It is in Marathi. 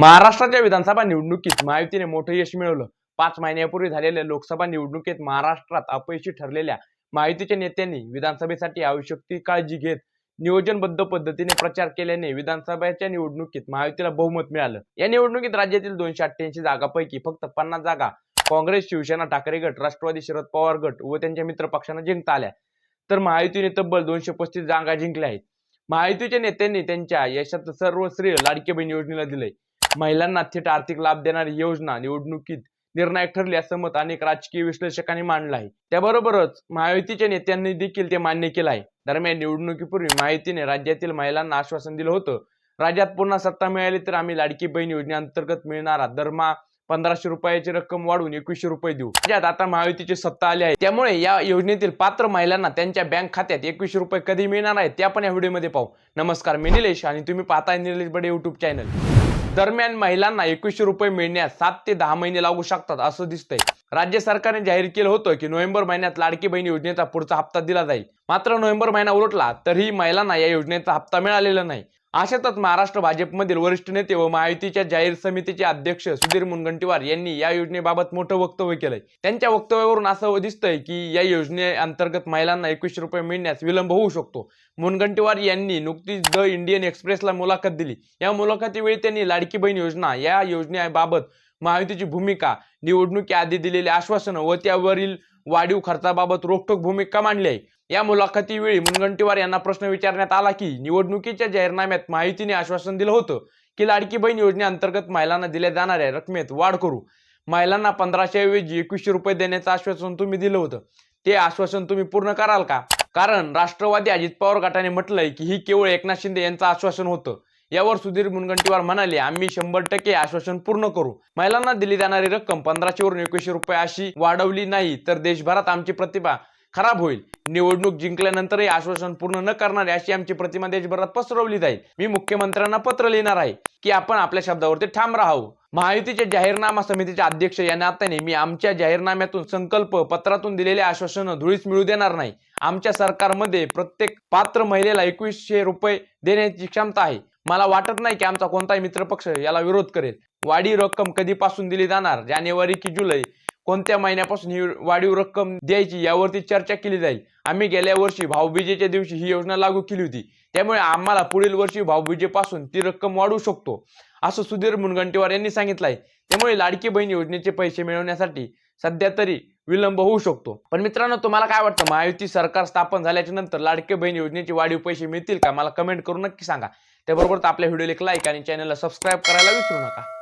महाराष्ट्राच्या विधानसभा निवडणुकीत महायुतीने मोठं यश मिळवलं. पाच महिन्यापूर्वी झालेल्या लोकसभा निवडणुकीत महाराष्ट्रात अपयशी ठरलेल्या महायुतीच्या नेत्यांनी विधानसभेसाठी आवश्यक ती काळजी घेत नियोजनबद्ध पद्धतीने प्रचार केल्याने विधानसभेच्या निवडणुकीत महायुतीला बहुमत मिळालं. या निवडणुकीत राज्यातील दोनशे अठ्ठ्याऐंशी जागापैकी फक्त पन्नास जागा काँग्रेस शिवसेना ठाकरे गट राष्ट्रवादी शरद पवार गट व त्यांच्या मित्र पक्षांना जिंकता आल्या. तर महायुतीने तब्बल दोनशे पस्तीस जागा जिंकल्या आहेत. महायुतीच्या नेत्यांनी त्यांच्या यशात सर्व श्रेय लाडकी बहीण योजनेला दिले महिलांना थेट आर्थिक लाभ देणारी योजना निवडणुकीत निर्णायक ठरली असं मत अनेक राजकीय विश्लेषकांनी मांडलं आहे. त्याबरोबरच महायुतीच्या नेत्यांनी देखील ते मान्य केलं आहे. दरम्यान निवडणुकीपूर्वी महायुतीने राज्यातील महिलांना आश्वासन दिलं होतं. राज्यात पुन्हा सत्ता मिळाली तर आम्ही लाडकी बहीण योजनेअंतर्गत मिळणारा दरमहा पंधराशे रुपयाची रक्कम वाढवून एकवीसशे रुपये देऊ. राज्यात आता महायुतीची सत्ता आली आहे. त्यामुळे या योजनेतील पात्र महिलांना त्यांच्या बँक खात्यात एकवीसशे रुपये कधी मिळणार आहेत ते आपण या व्हिडिओमध्ये पाहू. नमस्कार मी निलेश आणि तुम्ही पाहताय निलेश बडे युट्यूब चॅनल दरम्यान महिलांना एकवीसशे रुपये मिळण्यास सात ते दहा महिने लागू शकतात असं दिसतंय. राज्य सरकारने जाहीर केलं होतं की नोव्हेंबर महिन्यात लाडकी बहीण योजनेचा पुढचा हप्ता दिला जाईल. मात्र नोव्हेंबर महिना उलटला तरीही महिलांना या योजनेचा हप्ता मिळालेला नाही. अशातच महाराष्ट्र भाजपमधील वरिष्ठ नेते व महायुतीच्या जाहीर समितीचे अध्यक्ष सुधीर मुनगंटीवार यांनी या योजनेबाबत मोठं वक्तव्य केलंय. त्यांच्या वक्तव्यावरून असं दिसतंय की या योजनेअंतर्गत महिलांना एकवीसशे रुपये मिळण्यास विलंब होऊ शकतो. मुनगंटीवार यांनी नुकतीच द इंडियन एक्सप्रेसला मुलाखत दिली. या मुलाखतीवेळी त्यांनी लाडकी बहीण योजना या योजनेबाबत महायुतीची भूमिका निवडणुकीआधी दिलेले आश्वासनं व त्यावरील वाढीव खर्चाबाबत रोखठोक भूमिका मांडली आहे. या मुलाखतीवेळी मुनगंटीवार यांना प्रश्न विचारण्यात आला की निवडणुकीच्या जाहीरनाम्यात माहितीने आश्वासन दिलं होतं की लाडकी बहीण योजनेअंतर्गत महिलांना दिल्या जाणाऱ्या रकमेत वाढ करू. महिलांना पंधराशे ऐवजी एकवीसशे रुपये देण्याचं आश्वासन तुम्ही दिलं होतं. ते आश्वासन तुम्ही पूर्ण कराल का? कारण राष्ट्रवादी अजित पवार गटाने म्हटलंय की ही केवळ एकनाथ शिंदे यांचं आश्वासन होतं. यावर सुधीर मुनगंटीवार म्हणाले आम्ही शंभर टक्के आश्वासन पूर्ण करू. महिलांना दिली जाणारी रक्कम पंधराशे वरून एकवीसशे रुपये अशी वाढवली नाही तर देशभरात आमची प्रतिभा खराब होईल. निवडणूक जिंकल्यानंतरही आश्वासन पूर्ण न करणारे अशी आमची प्रतिमा देशभरात पसरवली जाईल. मी मुख्यमंत्र्यांना पत्र लिहिणार आहे की आपण आपल्या शब्दावरती ठाम राहावं. महायुतीच्या जाहीरनामा समितीचे अध्यक्ष या नात्याने मी आमच्या जाहीरनाम्यातून संकल्प पत्रातून दिलेले आश्वासन धुळीस मिळू देणार नाही. आमच्या सरकारमध्ये प्रत्येक पात्र महिलेला एकवीसशे रुपये देण्याची क्षमता आहे. मला वाटत नाही की आमचा कोणताही मित्रपक्ष याला विरोध करेल. वाढीव रक्कम कधीपासून दिली जाणार? जानेवारी की जुलै? कोणत्या महिन्यापासून ही वाढीव रक्कम द्यायची यावरती चर्चा केली जाईल. आम्ही गेल्या वर्षी भाऊबीजेच्या दिवशी ही योजना लागू केली होती. त्यामुळे आम्हाला पुढील वर्षी भाऊबीजेपासून ती रक्कम वाढवू शकतो असं सुधीर मुनगंटीवार यांनी सांगितलं आहे त्यामुळे लाडकी बहीण योजनेचे पैसे मिळवण्यासाठी सध्या तरी विलंब होऊ शकतो. पण मित्रांनो तुम्हाला काय वाटतं? महायुती सरकार स्थापन झाल्याच्यानंतर लाडके बहीण योजनेचे वाढीव पैसे मिळतील का? मला कमेंट करून नक्की सांगा. त्याबरोबर आपल्या व्हिडिओला एक लाईक आणि चॅनलला सबस्क्राईब करायला विसरू नका.